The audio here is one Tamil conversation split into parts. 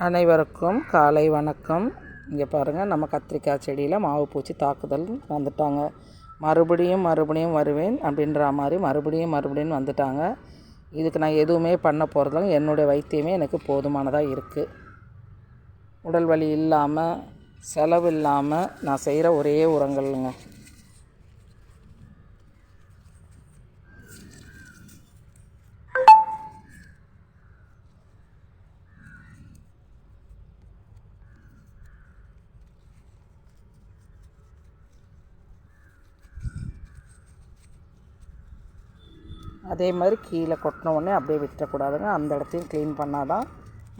அனைவருக்கும் காலை வணக்கம். இங்கே பாருங்கள் நம்ம கத்திரிக்காய் செடியில் மாவு பூச்சி தாக்குதல் வந்துட்டாங்க. மறுபடியும் மறுபடியும் வருவேன் அப்படின்ற மாதிரி மறுபடியும் மறுபடியும் வந்துட்டாங்க. இதுக்கு நான் எதுவுமே பண்ண போகிறதும் என்னுடைய வைத்தியமே எனக்கு போதுமானதாக இருக்குது உடல் வலி இல்லாமல் செலவு இல்லாமல் நான் செய்கிற ஒரே உரங்கள்ங்க. அதே மாதிரி கீழே கொட்டின உடனே அப்படியே விட்டுறக்கூடாதுங்க. அந்த இடத்தையும் க்ளீன் பண்ணால் தான்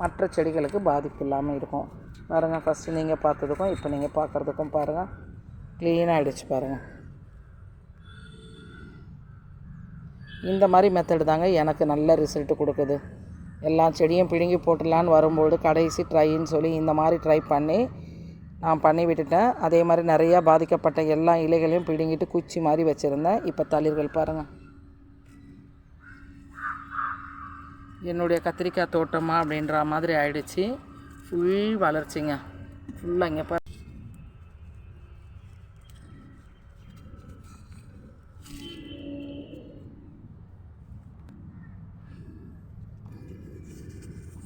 மற்ற செடிகளுக்கு பாதிப்பு இல்லாமல் இருக்கும். பாருங்கள் ஃபஸ்ட்டு நீங்கள் பார்த்ததுக்கும் இப்போ நீங்கள் பார்க்குறதுக்கும் பாருங்கள் க்ளீனாக ஆகிடுச்சு பாருங்கள் இந்த மாதிரி மெத்தடு தாங்க எனக்கு நல்ல ரிசல்ட்டு கொடுக்குது. எல்லா செடியும் பிடுங்கி போட்டுடலான்னு வரும்போது கடைசி ட்ரைன்னு சொல்லி இந்த மாதிரி ட்ரை பண்ணி நான் பண்ணி விட்டுட்டேன். அதே மாதிரி நிறையா பாதிக்கப்பட்ட எல்லா இலைகளையும் பிடுங்கிட்டு குச்சி மாதிரி வச்சுருந்தேன். இப்போ தளிர்கள் பாருங்கள் என்னுடைய கத்திரிக்காய் தோட்டமாக அப்படின்ற மாதிரி ஆயிடுச்சு. ஃபுல் வளர்ச்சிங்க. ஃபுல்லாக இங்கே பாரு.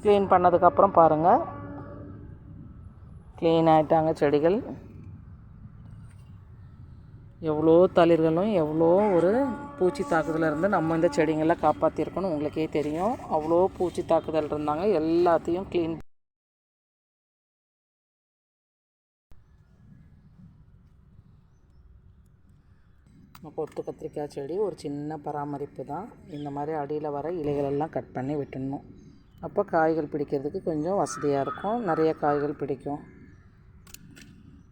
க்ளீன் பண்ணதுக்கப்புறம் பாருங்கள் க்ளீன் ஆகிட்டாங்க செடிகள். எவ்வளோ தளிர்களும் எவ்வளோ ஒரு பூச்சி தாக்குதலில் இருந்து நம்ம இந்த செடிங்களை காப்பாற்றிருக்கணும் உங்களுக்கே தெரியும். அவ்வளோ பூச்சி தாக்குதல் இருந்தாங்க. எல்லாத்தையும் க்ளீன் கொத்து கத்திரிக்காய் செடி ஒரு சின்ன பராமரிப்பு தான். இந்த மாதிரி அடியில் வர இலைகளெல்லாம் கட் பண்ணி விட்டுடணும். அப்போ காய்கள் பிடிக்கிறதுக்கு கொஞ்சம் வசதியாக இருக்கும். நிறைய காய்கள் பிடிக்கும்.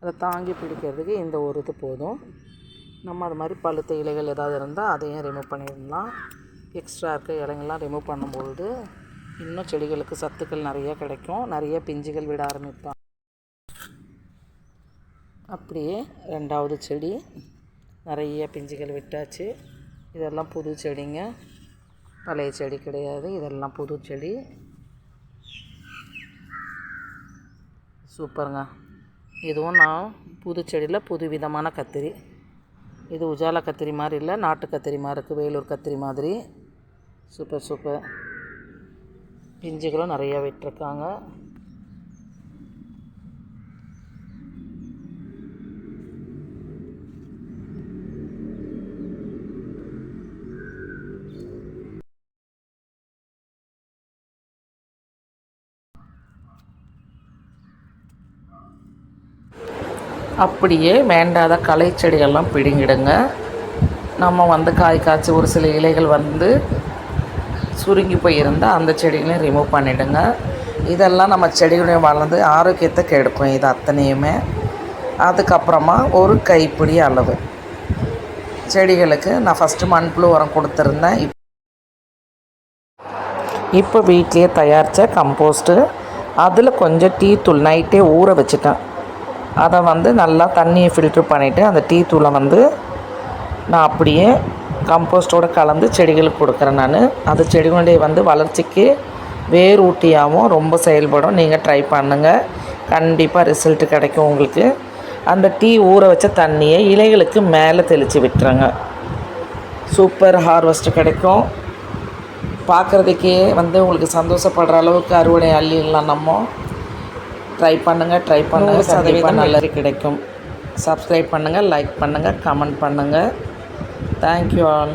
அதை தாங்கி பிடிக்கிறதுக்கு இந்த ஒரு இது போதும். நம்ம அது மாதிரி பழுத்த இலைகள் ஏதாவது இருந்தால் அதையும் ரிமூவ் பண்ணிடலாம். எக்ஸ்ட்ரா இருக்க இலைங்கள்லாம் ரிமூவ் பண்ணும்பொழுது இன்னும் செடிகளுக்கு சத்துக்கள் நிறைய கிடைக்கும். நிறைய பிஞ்சுகள் விட ஆரம்பிப்பாங்க. அப்படியே ரெண்டாவது செடி. நிறைய பிஞ்சுகள் விட்டாச்சு. இதெல்லாம் புது செடிங்க. பழைய செடி கிடையாது. இதெல்லாம் புது செடி. சூப்பருங்க. இதுவும் நான் புது செடியில் புது விதமான கத்திரி. இது உஜாலா கத்திரி மாதிரி இல்லை நாட்டு கத்திரி மாதிரி இருக்குது வேலூர் கத்திரி மாதிரி. Super super. பிஞ்சுகளும் நிறையா விட்டுருக்காங்க. அப்படியே வேண்டாத களை செடிகள்லாம் பிடுங்கிடுங்க. நம்ம வந்து காய் காய்ச்சி ஒரு சில இலைகள் வந்து சுருங்கி போயிருந்தால் அந்த செடிகளையும் ரிமூவ் பண்ணிவிடுங்க இதெல்லாம் நம்ம செடிகளையும் வளர்ந்து ஆரோக்கியத்தை கெடுக்கும் இது அத்தனையுமே. அதுக்கப்புறமா ஒரு கைப்பிடி அளவு. செடிகளுக்கு நான் ஃபஸ்ட்டு மண்புழு உரம் கொடுத்துருந்தேன். இப்போ வீட்லேயே தயாரித்த கம்போஸ்ட்டு அதில் கொஞ்சம் டீ தூள் நைட்டே ஊற வச்சுட்டேன். அதை வந்து நல்லா தண்ணியை ஃபில்ட்ரு பண்ணிவிட்டு அந்த டீ தூளை வந்து நான் அப்படியே கம்போஸ்டோடு கலந்து செடிகளுக்கு கொடுக்குறேன் நான். அது செடிகளுடைய வந்து வளர்ச்சிக்கு வேர் ஊட்டியாகவும் ரொம்ப செயல்படும். நீங்கள் ட்ரை பண்ணுங்கள் கண்டிப்பாக ரிசல்ட்டு கிடைக்கும் உங்களுக்கு. அந்த டீ ஊற வச்ச தண்ணியை இலைகளுக்கு மேலே தெளித்து விட்டுருங்க. சூப்பர் ஹார்வெஸ்ட் கிடைக்கும். பார்க்குறதுக்கே வந்து உங்களுக்கு சந்தோஷப்படுற அளவுக்கு அறுவடை அள்ளிடலாம் நம்ம. ட்ரை பண்ணுங்கள் ட்ரை பண்ணுங்கள் சதவீதம் நல்லது கிடைக்கும். சப்ஸ்கிரைப் பண்ணுங்கள் லைக் பண்ணுங்கள் கமெண்ட் பண்ணுங்கள் தேங்க்யூ ஆல்